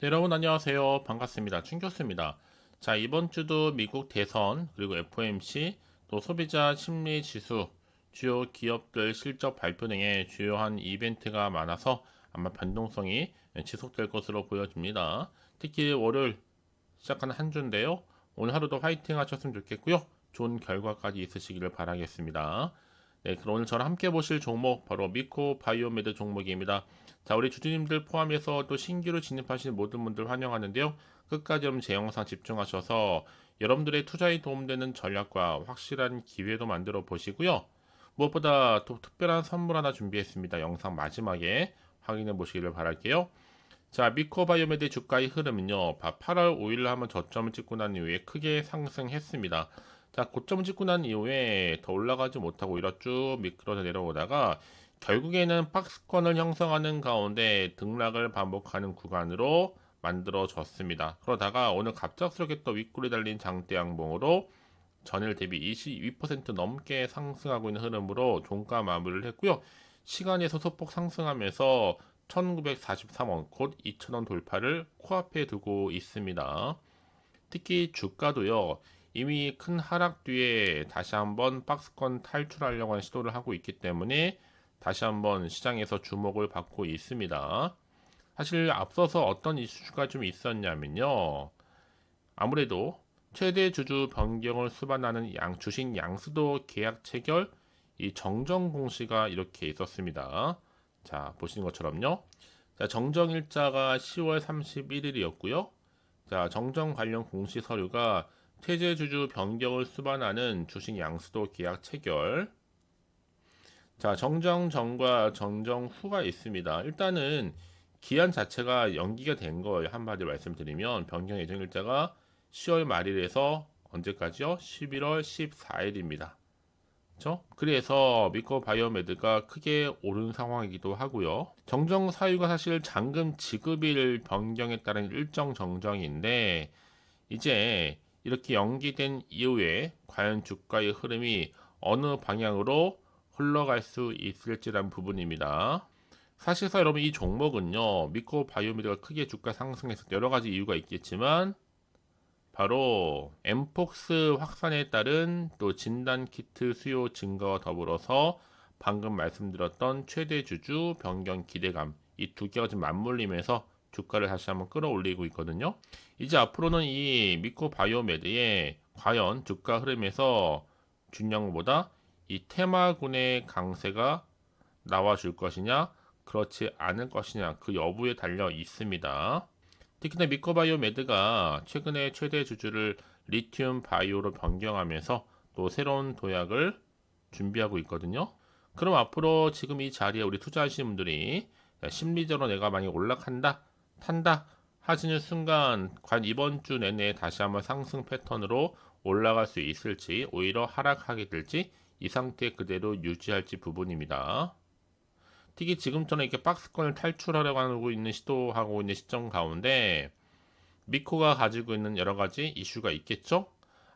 네, 여러분 안녕하세요. 반갑습니다. 충교수입니다. 자, 이번 주도 미국 대선, 그리고 FOMC, 또 소비자 심리 지수, 주요 기업들 실적 발표 등의 주요한 이벤트가 많아서 아마 변동성이 지속될 것으로 보여집니다. 특히 월요일 시작하는 한 주인데요. 오늘 하루도 화이팅 하셨으면 좋겠고요. 좋은 결과까지 있으시기를 바라겠습니다. 네, 그럼 오늘 저랑 함께 보실 종목 바로 미코 바이오메드 종목입니다. 자, 우리 주주님들 포함해서 또 신규로 진입하시는 모든 분들 환영하는데요. 끝까지 제 영상 집중하셔서 여러분들의 투자에 도움되는 전략과 확실한 기회도 만들어 보시고요. 무엇보다 또 특별한 선물 하나 준비했습니다. 영상 마지막에 확인해 보시기를 바랄게요. 자, 미코바이오메드 주가의 흐름은요. 8월 5일 한번 저점을 찍고 난 이후에 크게 상승했습니다. 자, 고점 찍고 난 이후에 더 올라가지 못하고 이렇 쭉 미끄러져 내려오다가 결국에는 박스권을 형성하는 가운데 등락을 반복하는 구간으로 만들어졌습니다. 그러다가 오늘 갑작스럽게 또 윗골이 달린 장대 양봉으로 전일 대비 22% 넘게 상승하고 있는 흐름으로 종가 마무리를 했고요. 시간에서 소폭 상승하면서 1943원, 곧 2000원 돌파를 코앞에 두고 있습니다. 특히 주가도요. 이미 큰 하락 뒤에 다시 한번 박스권 탈출하려고 하는 시도를 하고 있기 때문에 다시 한번 시장에서 주목을 받고 있습니다. 사실 앞서서 어떤 이슈가 좀 있었냐면요. 아무래도 최대 주주 변경을 수반하는 양, 주식 양수도 계약 체결 이 정정 공시가 이렇게 있었습니다. 자, 보시는 것처럼요. 자, 정정 일자가 10월 31일이었고요. 자, 정정 관련 공시 서류가 퇴제 주주 변경을 수반하는 주식 양수도 계약 체결. 자, 정정 전과 정정 후가 있습니다. 일단은 기한 자체가 연기가 된 거예요. 한마디로 말씀드리면 변경 예정 일자가 10월 말일에서 언제까지요? 11월 14일입니다. 그렇죠? 그래서 미코 바이오메드가 크게 오른 상황이기도 하고요. 정정 사유가 사실 잔금 지급일 변경에 따른 일정 정정인데 이제 이렇게 연기된 이후에 과연 주가의 흐름이 어느 방향으로 흘러갈 수 있을지란 부분입니다. 사실상 여러분 이 종목은요 미코 바이오미드가 크게 주가 상승해서 여러 가지 이유가 있겠지만 바로 엠폭스 확산에 따른 또 진단 키트 수요 증가와 더불어서 방금 말씀드렸던 최대 주주 변경 기대감 이 두 개가 지금 맞물리면서 주가를 다시 한번 끌어올리고 있거든요. 이제 앞으로는 이 미코 바이오메드의 과연 주가 흐름에서 중요보다 이 테마군의 강세가 나와줄 것이냐, 그렇지 않을 것이냐, 그 여부에 달려 있습니다. 특히나 미코바이오메드가 최근에 최대 주주를 리튬 바이오로 변경하면서 또 새로운 도약을 준비하고 있거든요. 그럼 앞으로 지금 이 자리에 우리 투자하시는 분들이 심리적으로 내가 많이 올라간다, 탄다 하시는 순간 과연 이번 주 내내 다시 한번 상승 패턴으로 올라갈 수 있을지 오히려 하락하게 될지 이 상태 그대로 유지할지 부분입니다. 특히 지금처럼 이렇게 박스권을 탈출하려고 하고 있는 시도하고 있는 시점 가운데 미코가 가지고 있는 여러 가지 이슈가 있겠죠?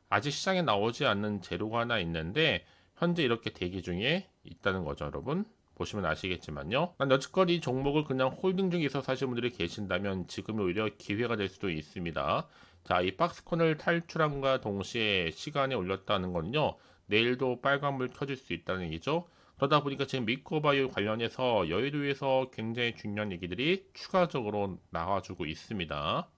아직 시장에 나오지 않는 재료가 하나 있는데 현재 이렇게 대기 중에 있다는 거죠, 여러분. 보시면 아시겠지만요. 난 여지껏 이 종목을 그냥 홀딩 중에 있어 사실 분들이 계신다면 지금이 오히려 기회가 될 수도 있습니다. 자, 이 박스권을 탈출함과 동시에 시간에 올렸다는 건요. 내일도 빨간불 켜질 수 있다는 얘기죠. 그러다 보니까 지금 미코바이오 관련해서 여의도에서 굉장히 중요한 얘기들이 추가적으로 나와주고 있습니다.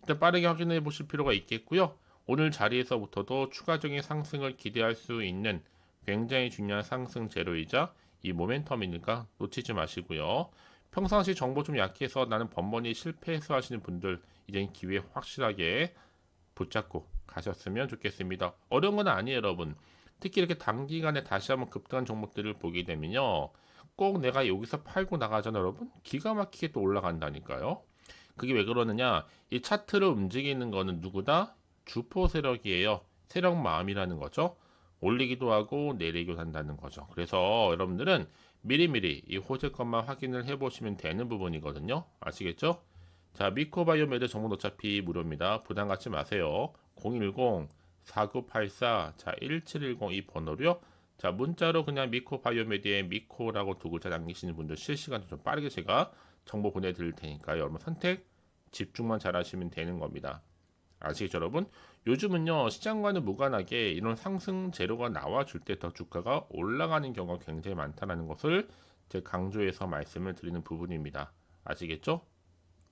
일단 빠르게 확인해 보실 필요가 있겠고요. 오늘 자리에서부터도 추가적인 상승을 기대할 수 있는 굉장히 중요한 상승 재료이자 이 모멘텀이니까 놓치지 마시고요. 평상시 정보 좀 약해서 나는 번번이 실패해서 하시는 분들 이제 기회 확실하게 붙잡고 가셨으면 좋겠습니다. 어려운 건 아니에요, 여러분. 특히 이렇게 단기간에 다시 한번 급등한 종목들을 보게 되면요. 꼭 내가 여기서 팔고 나가잖아, 여러분. 기가 막히게 또 올라간다니까요. 그게 왜 그러느냐? 이 차트를 움직이는 거는 누구다? 주포 세력이에요. 세력 마음이라는 거죠. 올리기도 하고 내리기도 한다는 거죠. 그래서 여러분들은 미리미리 이 호재권만 확인을 해보시면 되는 부분이거든요. 아시겠죠? 자, 미코바이오메드 정보는 어차피 무료입니다. 부담 갖지 마세요. 010-4984, 자, 1710 이 번호로요. 자, 문자로 그냥 미코바이오메드에 미코라고 두 글자 남기시는 분들 실시간으로 좀 빠르게 제가 정보 보내드릴 테니까요. 여러분 선택 집중만 잘 하시면 되는 겁니다. 아시겠죠, 여러분? 요즘은요 시장과는 무관하게 이런 상승 재료가 나와줄 때 더 주가가 올라가는 경우가 굉장히 많다는 것을 제 강조해서 말씀을 드리는 부분입니다. 아시겠죠?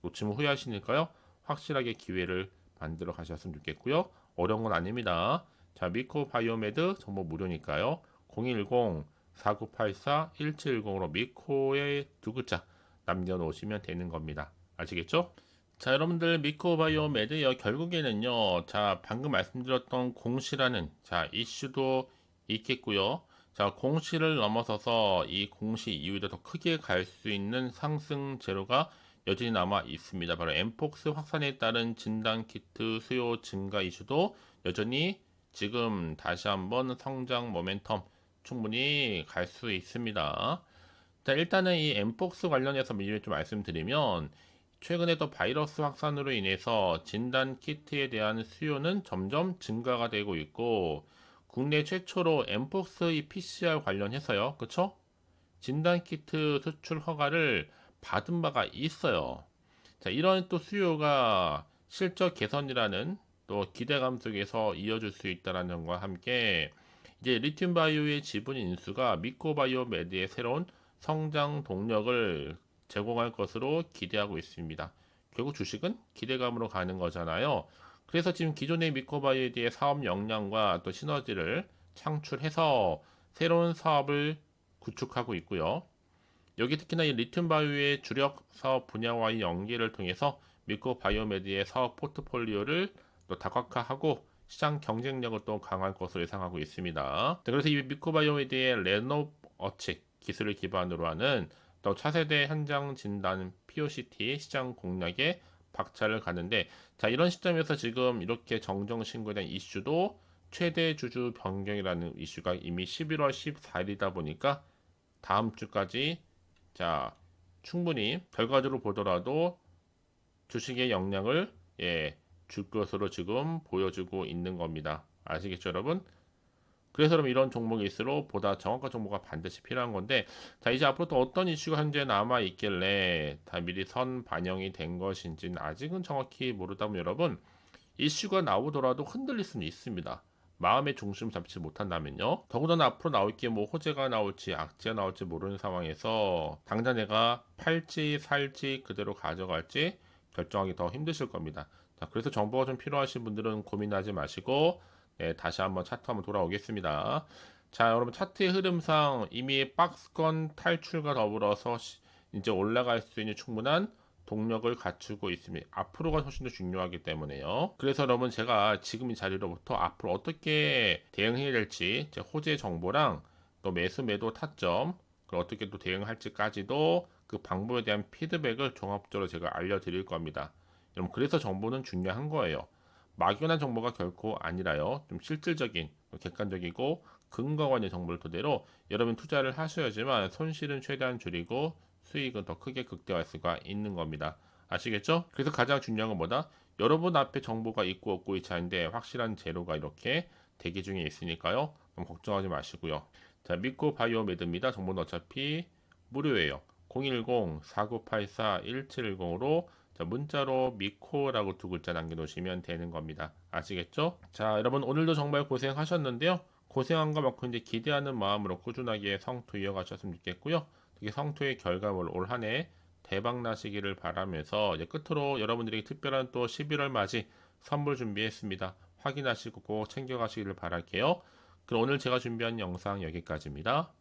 놓치면 후회하시니까요. 확실하게 기회를 만들어 가셨으면 좋겠고요. 어려운 건 아닙니다. 자, 미코 바이오메드 정보 무료니까요. 010-4984-1710으로 미코의 두 글자 남겨놓으시면 되는 겁니다. 아시겠죠? 자, 여러분들 미코바이오메드요. 결국에는요. 자, 방금 말씀드렸던 공시라는 자, 이슈도 있겠고요. 자, 공시를 넘어서서 이 공시 이후에 더 크게 갈 수 있는 상승 재료가 여전히 남아 있습니다. 바로 엠폭스 확산에 따른 진단 키트 수요 증가 이슈도 여전히 지금 다시 한번 성장 모멘텀 충분히 갈 수 있습니다. 자, 일단은 이 엠폭스 관련해서 미리 좀 말씀드리면 최근에 또 바이러스 확산으로 인해서 진단 키트에 대한 수요는 점점 증가가 되고 있고 국내 최초로 엠폭스 이 PCR 관련해서요. 그쵸? 진단 키트 수출 허가를 받은 바가 있어요. 자, 이런 또 수요가 실적 개선이라는 또 기대감 속에서 이어질 수 있다는 점과 함께 이제 리튬 바이오의 지분 인수가 미코 바이오 메드의 새로운 성장 동력을 제공할 것으로 기대하고 있습니다. 결국 주식은 기대감으로 가는 거잖아요. 그래서 지금 기존의 미코바이오에 사업 역량과 또 시너지를 창출해서 새로운 사업을 구축하고 있고요. 여기 특히나 이 리튬 바이오의 주력 사업 분야와의 연계를 통해서 미코 바이오메드의 사업 포트폴리오를 또 다각화하고 시장 경쟁력을 또 강할 것으로 예상하고 있습니다. 네, 그래서 이 미코 바이오메드의 레노어치 기술을 기반으로 하는 또 차세대 현장 진단 POCT 시장 공략에 박차를 가는데 자 이런 시점에서 지금 이렇게 정정 신고에 대한 이슈도 최대 주주 변경이라는 이슈가 이미 11월 14일이다 보니까 다음 주까지 자 충분히 결과적으로 보더라도 주식의 영향을 예, 줄 것으로 지금 보여주고 있는 겁니다. 아시겠죠, 여러분? 그래서 그럼 이런 종목일수록 보다 정확한 정보가 반드시 필요한 건데 자 이제 앞으로 또 어떤 이슈가 현재 남아 있길래 다 미리 선 반영이 된 것인지는 아직은 정확히 모르다 보면 여러분 이슈가 나오더라도 흔들릴 수는 있습니다. 마음의 중심 잡지 못한다면요. 더군다나 앞으로 나올 게 뭐 호재가 나올지 악재가 나올지 모르는 상황에서 당장 내가 팔지 살지 그대로 가져갈지 결정하기 더 힘드실 겁니다. 자, 그래서 정보가 좀 필요하신 분들은 고민하지 마시고 네, 다시 한번 차트 한번 돌아오겠습니다. 자, 여러분 차트의 흐름상 이미 박스권 탈출과 더불어서 시, 이제 올라갈 수 있는 충분한 동력을 갖추고 있습니다. 앞으로가 훨씬 더 중요하기 때문에요. 그래서 여러분 제가 지금 이 자리로부터 앞으로 어떻게 대응해야 될지 제 호재 정보랑 또 매수 매도 타점 그리고 어떻게 또 대응할지까지도 그 방법에 대한 피드백을 종합적으로 제가 알려드릴 겁니다. 여러분 그래서 정보는 중요한 거예요. 막연한 정보가 결코 아니라요. 좀 실질적인, 객관적이고 있는 정보를 토대로 여러분 투자를 하셔야지만 손실은 최대한 줄이고 수익은 더 크게 극대화할 수가 있는 겁니다. 아시겠죠? 그래서 가장 중요한 건 뭐다? 여러분 앞에 정보가 있고 없고 있지 않은데 확실한 재료가 이렇게 대기 중에 있으니까요. 그럼 걱정하지 마시고요. 자, 믿고 바이오메드입니다. 정보는 어차피 무료예요. 010-4984-1710으로 자, 문자로 미코라고 두 글자 남겨놓으시면 되는 겁니다. 아시겠죠? 자, 여러분 오늘도 정말 고생하셨는데요. 고생한 것만큼 이제 기대하는 마음으로 꾸준하게 성투 이어가셨으면 좋겠고요. 특히 성투의 결과물 올 한 해 대박 나시기를 바라면서 이제 끝으로 여러분들에게 특별한 또 11월 맞이 선물 준비했습니다. 확인하시고 꼭 챙겨가시기를 바랄게요. 그럼 오늘 제가 준비한 영상 여기까지입니다.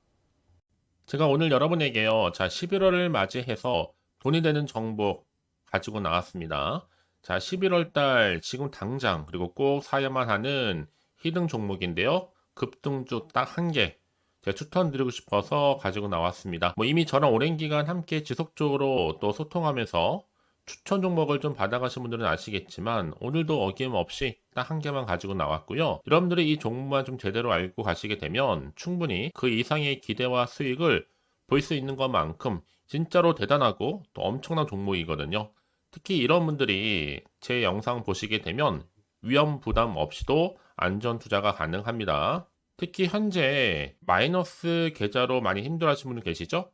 제가 오늘 여러분에게요. 자, 11월을 맞이해서 돈이 되는 정보 가지고 나왔습니다. 자, 11월 달 지금 당장 그리고 꼭 사야만 하는 히든 종목인데요. 급등주 딱 한 개. 제가 추천 드리고 싶어서 가지고 나왔습니다. 뭐 이미 저랑 오랜 기간 함께 지속적으로 또 소통하면서 추천 종목을 좀 받아가신 분들은 아시겠지만 오늘도 어김없이 딱 한 개만 가지고 나왔고요. 여러분들이 이 종목만 좀 제대로 알고 가시게 되면 충분히 그 이상의 기대와 수익을 볼 수 있는 것만큼 진짜로 대단하고 또 엄청난 종목이거든요. 특히 이런 분들이 제 영상 보시게 되면 위험 부담 없이도 안전 투자가 가능합니다. 특히 현재 마이너스 계좌로 많이 힘들어 하시는 분들 계시죠?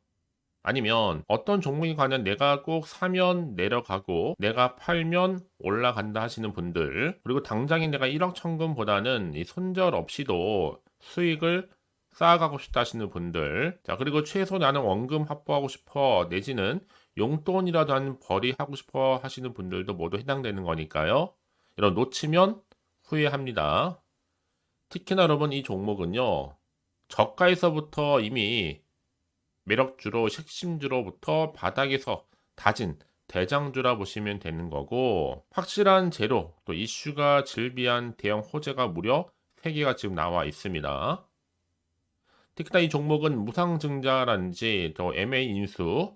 아니면 어떤 종목에 관한 내가 꼭 사면 내려가고 내가 팔면 올라간다 하시는 분들 그리고 당장에 내가 1억 천금보다는 이 손절 없이도 수익을 쌓아가고 싶다 하시는 분들 자 그리고 최소 나는 원금 확보하고 싶어 내지는 용돈이라도 한 벌이 하고 싶어 하시는 분들도 모두 해당되는 거니까요 이런 놓치면 후회합니다 특히나 여러분 이 종목은요 저가에서부터 이미 매력주로 핵심주로부터 바닥에서 다진 대장주라 보시면 되는 거고 확실한 재료 또 이슈가 즐비한 대형 호재가 무려 3개가 지금 나와 있습니다. 특히나 이 종목은 무상증자라든지 또 MA 인수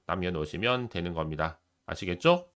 남겨놓으시면 되는 겁니다. 아시겠죠?